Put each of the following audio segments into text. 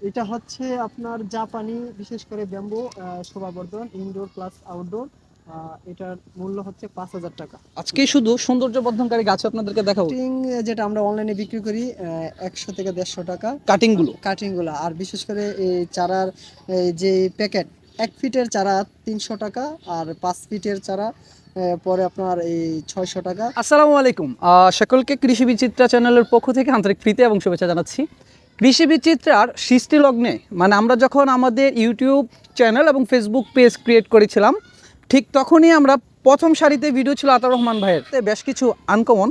এটা হচ্ছে আপনার জাপানি বিশেষ করে ব্যাম্বু শোভাবর্ধন ইনডোর প্লাস আউটডোর এটার মূল্য হচ্ছে পাঁচ হাজার টাকা। আজকে শুধু সৌন্দর্য বর্ধনকারী গাছ আপনাদেরকে দেখাবো। যেটা আমরা অনলাইনে বিক্রি করি একশো থেকে দেড়শো টাকা। কাটিংগুলো কাটিংগুলো আর বিশেষ করে এই চারার যে প্যাকেট এক ফিটের চারা তিনশো টাকা আর পাঁচ ফিটের চারা পরে আপনার এই ছয়শো টাকা। আসসালামু আলাইকুম। সকলকে কৃষি বিচিত্রা চ্যানেলের পক্ষ থেকে আন্তরিক প্রীতি এবং শুভেচ্ছা জানাচ্ছি। কৃষি বিচিত্রার সৃষ্টি লগ্নে মানে আমরা যখন আমাদের ইউটিউব চ্যানেল এবং ফেসবুক পেজ ক্রিয়েট করেছিলাম ঠিক তখনই আমরা প্রথম সারিতে ভিডিও ছিল আতার রহমান ভাইয়ের। তে বেশ কিছু আনকমন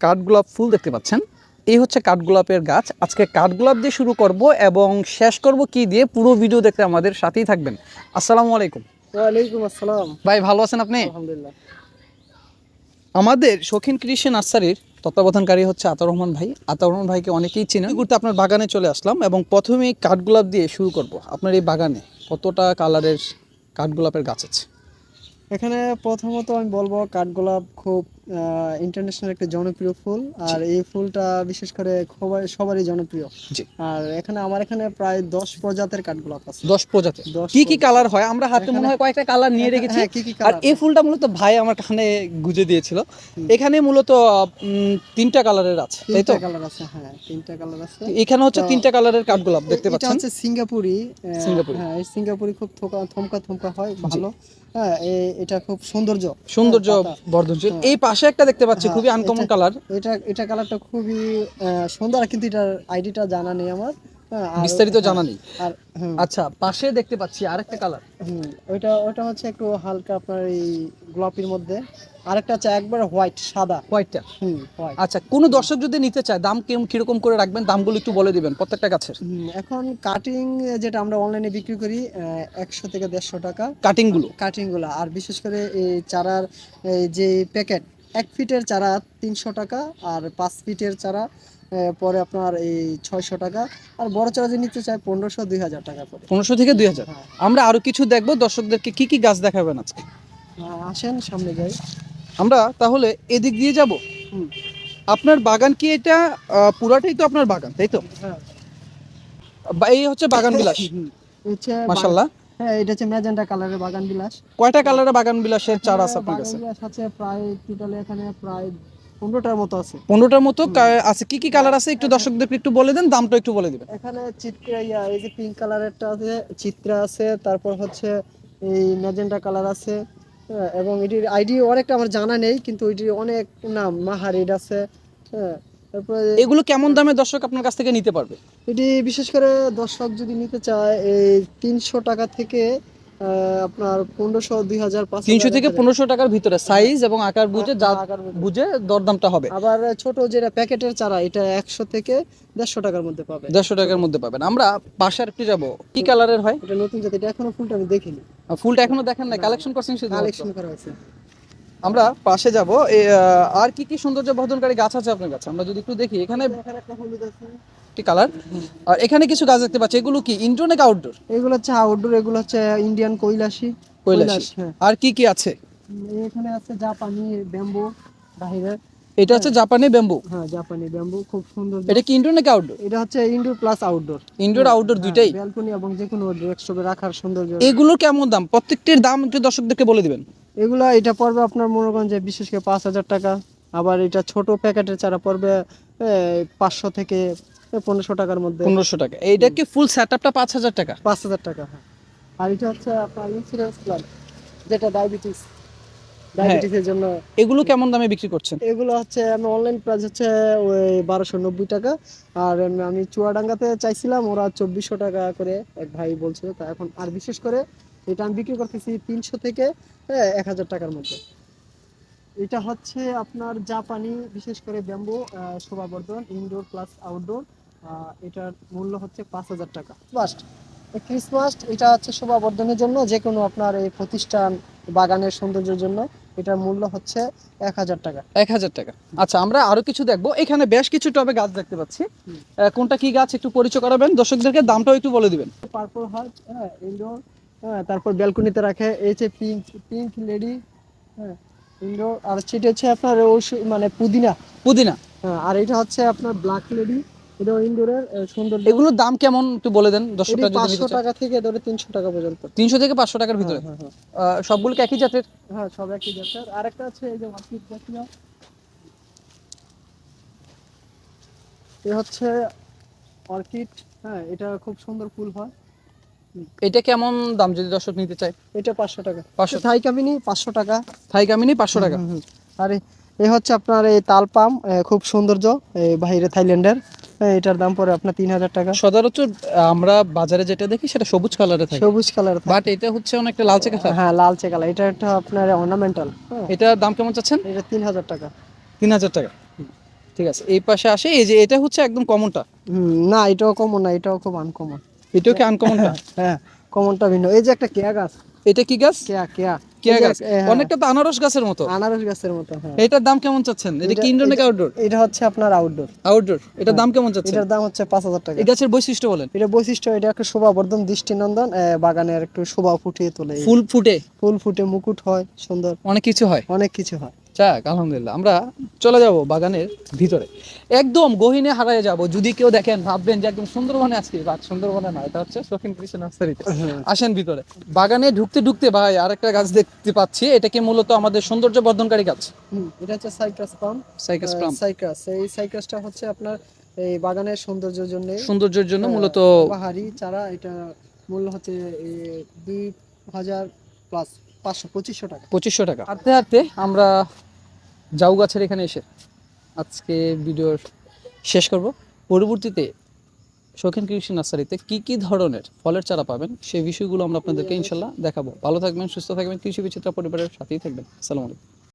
কাঠগোলাপ ফুল দেখতে পাচ্ছেন। এই হচ্ছে কাঠগোলাপের গাছ। আজকে কাঠগোলাপ দিয়ে শুরু করব এবং শেষ করব কি দিয়ে? পুরো ভিডিও দেখতে আমাদের সাথেই থাকবেন। আসসালামু আলাইকুম। ওয়ালাইকুম আসসালাম। ভাই ভালো আছেন আপনি? আলহামদুলিল্লাহ। আমাদের শৌখিন কৃষি নার্সারির তত্ত্বাবধানকারী হচ্ছে আতার রহমান ভাই। আতার রহমান ভাইকে অনেকেই চিনেন। ঘুরতে আপনার বাগানে চলে আসলাম এবং প্রথমেই কাঠগোলাপ দিয়ে শুরু করব। আপনার এই বাগানে কতটা কালারের কাঠগোলাপের গাছ আছে? এখানে প্রথমত আমি বলব কাঠগোলাপ খুব ইন্টারন্যাশনাল একটা জনপ্রিয় ফুল। আর এই ফুলটা বিশেষ করে সবারই জনপ্রিয়। আর এখানে আমার এখানে প্রায় দশ প্রজাতের কাঠগোলাপ আছে। দশ প্রজাতি। কি কি কালার হয়? আমরা হাতে মনে হয় কয়েকটা কালার নিয়ে রেখেছি। হ্যাঁ, কি কি আর এই ফুলটা মূলত ভাই আমার কানে গুজে দিয়েছিল। এখানে মূলত তিনটা কালারের আছে তাই তো? কালার আছে হ্যাঁ তিনটা কালার আছে। এখানে হচ্ছে তিনটা কালারের কাঠগোলাপ দেখতে পাচ্ছেন? এটা হচ্ছে সিঙ্গাপুরি সিঙ্গাপুরি। হ্যাঁ এই সিঙ্গাপুরি খুব থমকা থমকা হয় ভালো। হ্যাঁ এটা খুব সৌন্দর্য। সৌন্দর্য হ্যাঁ, বর্ধনশীল। এই পাশে একটা দেখতে পাচ্ছি হ্যাঁ, খুবই আনকমন কালার এটা এটা কালারটা খুবই আহ, সুন্দর। কিন্তু এটার আইডিটা জানা নেই আমার। হ্যাঁ, বিস্তারিত হ্যাঁ, জানা নেই। আর আচ্ছা পাশে দেখতে পাচ্ছি আরেকটা কালার হুম, ওইটা ওইটা হচ্ছে একটু হালকা আপনার এই গোলাপির মধ্যে। আরেকটা হচ্ছে একবার হোয়াইট সাদা। হোয়াইটটা হুম আচ্ছা কোনো দর্শক যদি নিতে চায় দাম কিরম কীরকম করে রাখবেন? দামগুলো একটু বলে দিবেন প্রত্যেকটা গাছের। এখন কাটিং যেটা আমরা অনলাইনে বিক্রি করি একশো থেকে দেড়শো টাকা। কাটিংগুলো? কাটিংগুলো আর বিশেষ করে এই চারার এই যে প্যাকেট এক ফিটের চারা তিনশো টাকা আর পাঁচ ফিটের চারা পরে আপনার এই ছয়শো টাকা। আর বড় চারা যদি নিতে চায় পনেরোশো দুই হাজার টাকা করে। পনেরোশো থেকে দুই হাজার। হ্যাঁ। আমরা আরও কিছু দেখব দর্শকদেরকে কি কি গাছ দেখাবেন আজকে? আসেন সামনে যাই। আমরা তাহলে এদিক দিয়ে যাব। আপনার বাগান কি এটা? পুরাটাই তো আপনার বাগান তাই তো? হ্যাঁ। এই হচ্ছে বাগান বিলাস। মাশাল্লাহ। হ্যাঁ এটা হচ্ছে ম্যাজেন্টা কালারের বাগান বিলাস। কয়টা কালারের বাগান বিলাসের চারা আছে আপনার কাছে? বিলাস আছে প্রায় টোটালে এখানে প্রায় পনেরোটার মতো আছে। পনেরোটার মতো আছে। কি কি কালার আছে? একটু দর্শকদেরকে একটু বলে দেন দামটা একটু বলে দিবেন। এখানে চিত্রা ইয়া এই যে পিঙ্ক কালারেরটা আছে চিত্রা আছে তারপর হচ্ছে এই ম্যাজেন্টা কালার আছে হ্যাঁ, এবং এটির আইডি অনেকটা আমার জানা নেই কিন্তু এটির অনেক নাম মাহারিড আছে হ্যাঁ তারপরে এগুলো কেমন দামে দর্শক আপনার কাছ থেকে নিতে পারবে? এটি বিশেষ করে দর্শক যদি নিতে চায় এই তিনশো টাকা থেকে আপনার পনেরোশো দুই হাজার তিনশো থেকে পনেরোশো টাকার ভিতরে সাইজ এবং আকার বুঝে যা আকার বুঝে। দরদামটা হবে। আবার ছোট যেটা প্যাকেটের চারা এটা একশো থেকে দেড়শো টাকার মধ্যে পাবে দেড়শো টাকার মধ্যে পাবেন। আমরা পাশে একটু যাব। কি কালারের হয়? এটা নতুন জাতি এটা এখনও ফুলটা আমি দেখিনি। ফুলটা এখনও দেখেন না কালেকশন করছেন কালেকশন করা হয়েছে। আমরা পাশে যাব। আর কি কি সৌন্দর্য বর্ধনকারী গাছ আছে আপনার কাছে? আমরা যদি একটু দেখি এখানে একটা কালার আর এখানে কিছু গাছ দেখতে পাচ্ছি। এগুলো কি ইনডোর নাকি আউটডোর এগুলো হচ্ছে আউটডোর এগুলো হচ্ছে ইন্ডিয়ান কৈলাসী। কৈলাসী। হ্যাঁ। আর কি কি আছে? এখানে আছে জাপানি ব্যাম্বু বাহিরে এটা হচ্ছে জাপানি ব্যাম্বু? হ্যাঁ জাপানি ব্যাম্বু খুব সুন্দর এটা কি ইনডোর নাকি আউটডোর এটা হচ্ছে indoor plus outdoor indoor outdoor দুইটাই? ব্যালকনি এবং যে কোনো ডেস্কটপে রাখার সৌন্দর্য। এগুলো কেমন দাম? প্রত্যেকটির দাম একটু দর্শকদেরকে বলে দিবেন। এগুলো এটা পড়বে আপনার মনে করেন যে বিশেষ করে পাঁচ হাজার টাকা। আবার এটা ছোট প্যাকেটের চারা পড়বে পাঁচশো থেকে পনেরোশো টাকার মধ্যে। পনেরোশো টাকা। এইটা কি ফুল সেট আপটা পাঁচ হাজার টাকা? পাঁচ হাজার টাকা হ্যাঁ। আর এটা হচ্ছে আপনার ইন্সুরেন্স প্ল্যান যেটা ডায়াবেটিস ডায়াবেটিসের জন্য এগুলো কেমন দামে বিক্রি করছেন? এগুলো হচ্ছে আমি অনলাইন প্রাইস হচ্ছে ওই বারোশো নব্বই টাকা। আর আমি- আমি চুয়াডাঙ্গাতে চাইছিলাম ওরা চব্বিশশো টাকা করে এক ভাই বলছিল। তা এখন আর বিশেষ করে এটা আমি বিক্রি করতেছি তিনশো থেকে এক হাজার টাকার মধ্যে। এটা হচ্ছে আপনার জাপানি বিশেষ করে ব্যাম্বু শোভাবর্ধন ইনডোর প্লাস আউটডোর এটার মূল্য হচ্ছে পাঁচ হাজার টাকা। ফার্স্ট ক্রিসমাস এটা হচ্ছে শোভাবর্ধনের জন্য যে কোনো আপনার এই প্রতিষ্ঠান বাগানের সৌন্দর্যের জন্য। এটার মূল্য হচ্ছে এক হাজার টাকা। এক হাজার টাকা। আচ্ছা আমরা আরও কিছু দেখব। এখানে বেশ কিছু টবে গাছ দেখতে পাচ্ছি। কোনটা কি গাছ একটু পরিচয় করাবেন? দর্শকদেরকে দামটাও একটু বলে দিবেন। পার্পল হার্ট হ্যাঁ ইনডোর হ্যাঁ তারপর ব্যালকনিতে রাখে এই যে পিঙ্ক পিঙ্ক লেডি হ্যাঁ ইনডোর আর সেটা হচ্ছে আপনার মানে পুদিনা। পুদিনা। হ্যাঁ আর এটা হচ্ছে আপনার ব্ল্যাক লেডি। এটা ইনডোরের সুন্দর এগুলোর দাম কেমন একটু বলে দেন দর্শকরা যদি পাঁচশো টাকা থেকে ধরে তিনশো টাকা পর্যন্ত। তিনশো থেকে পাঁচশো টাকার ভিতরে? হ্যাঁ, হ্যাঁ, আহ, সবগুলো একই জাতের? হ্যাঁ সব একই জাতের। আরেকটা আছে এই যে অর্কিড দেখিও এ হচ্ছে অর্কিড। হ্যাঁ এটা খুব সুন্দর ফুল হয়। এটা কেমন দাম যদি দর্শক নিতে চায়? এটা পাঁচশো টাকা। 500 থাই কামিনি পাঁচশো টাকা। থাই কামিনি পাঁচশো টাকা। আর এ- হচ্ছে আপনার এই তালপাম খুব সৌন্দর্য এই বাইরে থাইল্যান্ডের। এটার দাম পড়ে আপনার তিন হাজার টাকা। সচরাচর আমরা বাজারে যেটা দেখি সেটা সবুজ কালারে থাকে। সবুজ কালার বাট এটা হচ্ছে অনেকটা লালচে কালার হ্যাঁ লালচে কালার এটা একটা আপনার অর্নামেন্টাল এটার দাম কেমন চাচ্ছেন? এটা তিন হাজার টাকা। তিন হাজার টাকা। ঠিক আছে এই পাশে আসে। এই যে এটা হচ্ছে একদম কমনটা হুম, না এটাও কমন না এটাও খুব আনকমন এটাও কি আনকমনটা হ্যাঁ কমনটা ভিন্ন। এই যে একটা কেয়া গাছ। এটা কি গাছ? কেয়া কেয়া। কেয়া গাছ হ্যাঁ, অনেকটা তো আনারস গাছের মতো। আনারস গাছের মতো হ্যাঁ। এটার দাম কেমন চাচ্ছেন? এটা কি ইনডোর নাকি আউটডোর এটা হচ্ছে আপনার আউটডোর আউটডোর এটার দাম কেমন চাচ্ছেন? এটার দাম হচ্ছে পাঁচ হাজার টাকা। এই গাছের বৈশিষ্ট্য বলেন। এটা বৈশিষ্ট্য এটা একটা শোভাবর্ধন দৃষ্টিনন্দন বাগানের একটু শোভা ফুটিয়ে তোলে। ফুল ফুটে? ফুল ফুটে মুকুট হয় সুন্দর। অনেক কিছু হয়? অনেক কিছু হয়। যাক আলহামদুলিল্লাহ। আমরা চলে যাব বাগানের ভিতরে। একদম গহিনে হারায় যাব যদি কেউ দেখেন ভাববেন যে একদম সুন্দরবনে আজকে বাট সুন্দরবনে না এটা হচ্ছে শৌখিন কৃষি নার্সারিতে। আসেন ভিতরে। বাগানে ঢুকতে ঢুকতে ভাই আরেকটা গাছ দেখতে পাচ্ছি। এটাকে মূলত আমাদের সৌন্দর্য বর্ধনকারী গাছ? এটা হচ্ছে cycas palm. Cycas plum cycas এই সাইকাসটা হচ্ছে আপনার এই বাগানের সৌন্দর্যের জন্য সৌন্দর্যের জন্য মূলত বাহারি চারা এটা মূল্য হচ্ছে দুই হাজার প্লাস পাঁচশো পঁচিশশো টাকা। পঁচিশশো টাকা। হাঁটতে হাঁটতে আমরা জাউ গাছের এখানে এসে আজকে ভিডিওর শেষ করব। পরবর্তীতে শৌখিন কৃষি নার্সারিতে কি কি ধরনের ফলের চারা পাবেন সেই বিষয়গুলো আমরা আপনাদেরকে ইনশাল্লাহ দেখাবো। ভালো থাকবেন সুস্থ থাকবেন কৃষি বিচিত্রা পরিবারের সাথেই থাকবেন। আসসালামু আলাইকুম।